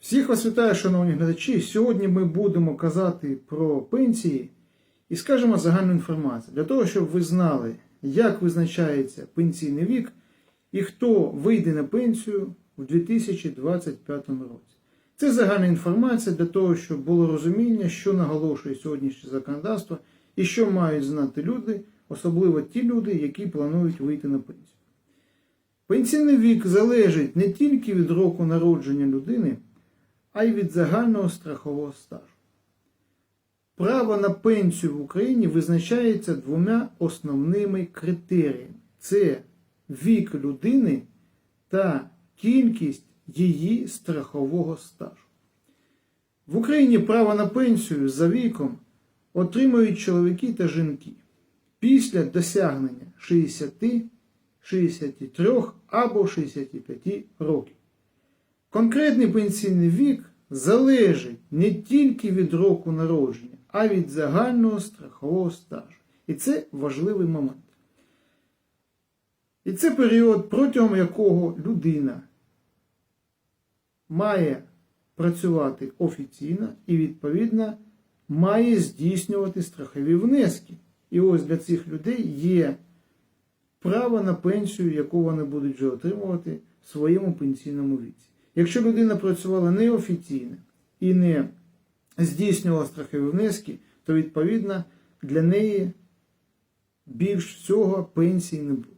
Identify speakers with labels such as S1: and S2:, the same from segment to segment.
S1: Всіх вас вітаю, шановні глядачі. Сьогодні ми будемо казати про пенсії і скажемо загальну інформацію для того, щоб ви знали, як визначається пенсійний вік і хто вийде на пенсію в 2025 році. Це загальна інформація для того, щоб було розуміння, що наголошує сьогоднішнє законодавство і що мають знати люди, особливо ті люди, які планують вийти на пенсію. Пенсійний вік залежить не тільки від року народження людини, а й від загального страхового стажу. Право на пенсію в Україні визначається двома основними критеріями: це вік людини та кількість її страхового стажу. В Україні право на пенсію за віком отримують чоловіки та жінки після досягнення 60, 63 або 65 років. Конкретний пенсійний вік залежить не тільки від року народження, а від загального страхового стажу. І це важливий момент. І це період, протягом якого людина має працювати офіційно і, відповідно, має здійснювати страхові внески. І ось для цих людей є право на пенсію, яку вони будуть вже отримувати в своєму пенсійному віці. Якщо людина працювала неофіційно і не здійснювала страхові внески, то відповідно для неї більш всього пенсії не буде.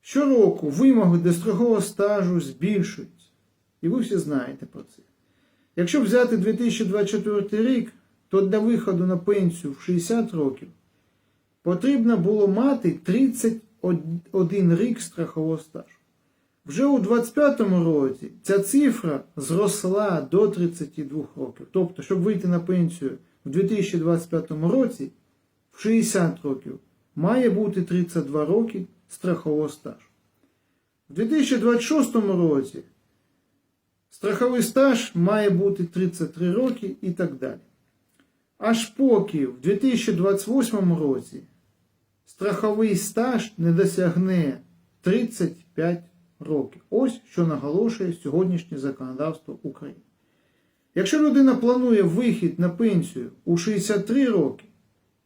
S1: Щороку вимоги до страхового стажу збільшуються. І ви всі знаєте про це. Якщо взяти 2024 рік, то для виходу на пенсію в 60 років потрібно було мати 31 рік страхового стажу. Вже у 25-му році ця цифра зросла до 32 років. Тобто, щоб вийти на пенсію в 2025 році, в 60 років має бути 32 роки страхового стажу. В 2026 році страховий стаж має бути 33 роки і так далі. Аж поки в 2028 році страховий стаж не досягне 35 років. Ось що наголошує сьогоднішнє законодавство України. Якщо людина планує вихід на пенсію у 63 роки,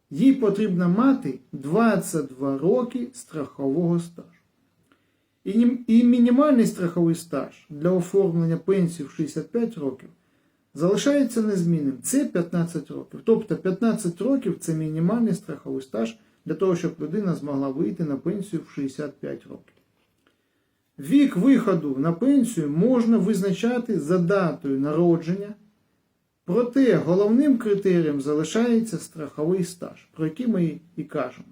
S1: їй потрібно мати 22 роки страхового стажу. І мінімальний страховий стаж для оформлення пенсії в 65 років залишається незмінним. Це 15 років. Тобто 15 років це мінімальний страховий стаж для того, щоб людина змогла вийти на пенсію в 65 років. Вік виходу на пенсію можна визначати за датою народження, проте головним критерієм залишається страховий стаж, про який ми і кажемо.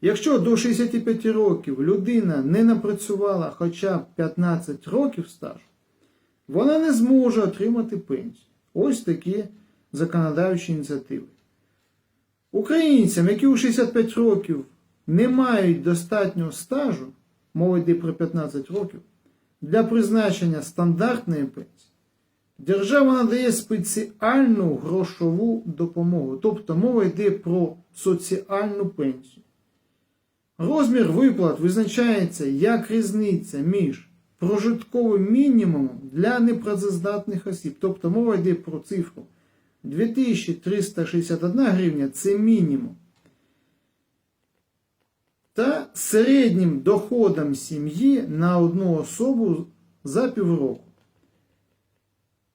S1: Якщо до 65 років людина не напрацювала хоча б 15 років стажу, вона не зможе отримати пенсію. Ось такі законодавчі ініціативи. Українцям, які у 65 років не мають достатнього стажу, мова йде про 15 років, для призначення стандартної пенсії, держава надає спеціальну грошову допомогу. Тобто мова йде про соціальну пенсію. Розмір виплат визначається як різниця між прожитковим мінімумом для непрацездатних осіб. Тобто мова йде про цифру 2361 гривня це мінімум. Та середнім доходом сім'ї на одну особу за півроку.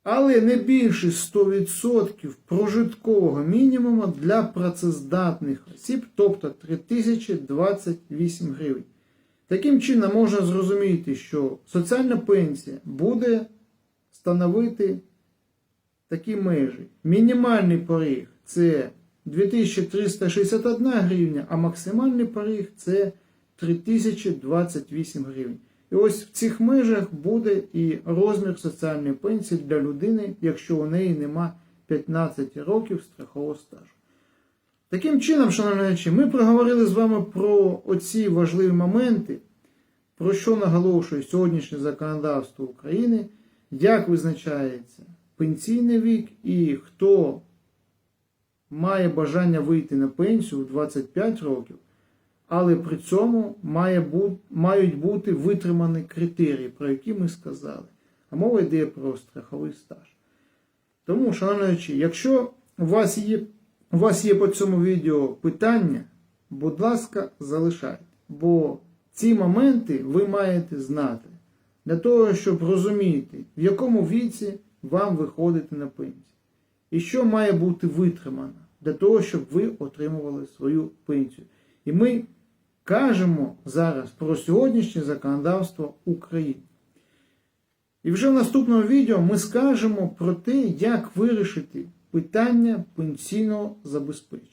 S1: Але не більше 100% прожиткового мінімуму для працездатних осіб, тобто 3028 гривень. Таким чином можна зрозуміти, що соціальна пенсія буде становити такі межі. Мінімальний поріг це 2361 гривня, а максимальний поріг це 3028 гривень. І ось в цих межах буде і розмір соціальної пенсії для людини, якщо у неї нема 15 років страхового стажу. Таким чином, шановні глядачі, ми проговорили з вами про оці важливі моменти, про що наголошує сьогоднішнє законодавство України, як визначається пенсійний вік і хто має бажання вийти на пенсію у 25 років, але при цьому має бу- мають бути витримані критерії, про які ми сказали. а мова йде про страховий стаж. Тому, шановні якщо у вас є, у вас є по цьому відео питання, будь ласка, залишайте. Бо ці моменти ви маєте знати для того, щоб розуміти, в якому віці вам виходити на пенсію. І що має бути витримано для того, щоб ви отримували свою пенсію. І ми кажемо зараз про сьогоднішнє законодавство України. І вже в наступному відео ми скажемо про те, як вирішити питання пенсійного забезпечення.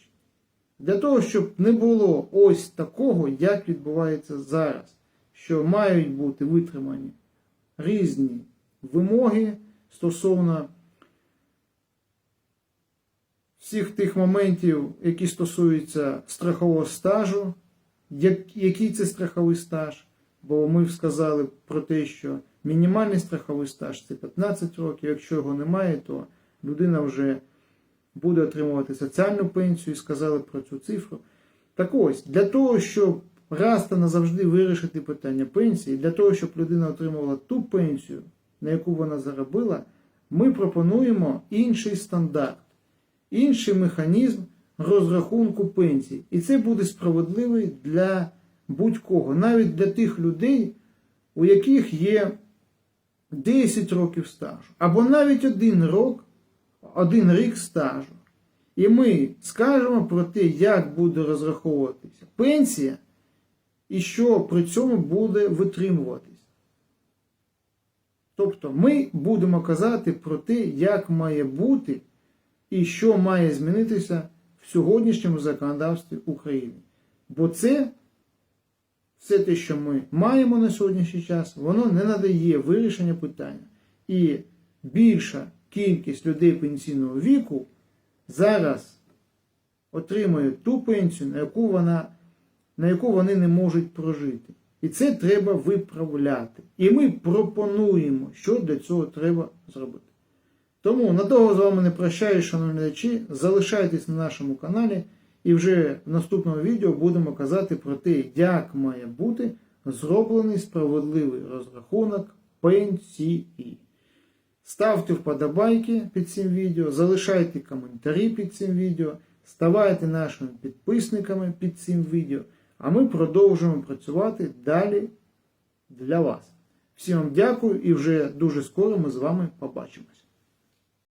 S1: Для того, щоб не було ось такого, як відбувається зараз, що мають бути витримані різні вимоги стосовно всіх тих моментів, які стосуються страхового стажу, як- який це страховий стаж, бо ми сказали про те, що мінімальний страховий стаж це 15 років, якщо його немає, то людина вже буде отримувати соціальну пенсію і сказали про цю цифру. Так ось, для того, щоб раз та назавжди вирішити питання пенсії, для того, щоб людина отримувала ту пенсію, на яку вона заробила, ми пропонуємо інший стандарт, інший механізм розрахунку пенсії. І це буде справедливий для будь-кого, навіть для тих людей, у яких є 10 років стажу, або навіть один рок, один рік стажу. І ми скажемо про те, як буде розраховуватися пенсія і що при цьому буде витримуватись. Тобто ми будемо казати про те, як має бути і що має змінитися в сьогоднішньому законодавстві України. Бо це все те, що ми маємо на сьогоднішній час, воно не надає вирішення питання. І більша кількість людей пенсійного віку зараз отримує ту пенсію, на яку, вона, на яку вони не можуть прожити. І це треба виправляти. І ми пропонуємо, що для цього треба зробити. Тому надовго з вами не прощаюсь, шановні глядачі. Залишайтесь на нашому каналі, і вже в наступному відео будемо казати про те, як має бути зроблений справедливий розрахунок пенсії. Ставте вподобайки під цим відео, залишайте коментарі під цим відео, ставайте нашими підписниками під цим відео, а ми продовжуємо працювати далі для вас. Всім вам дякую і вже дуже скоро ми з вами побачимось.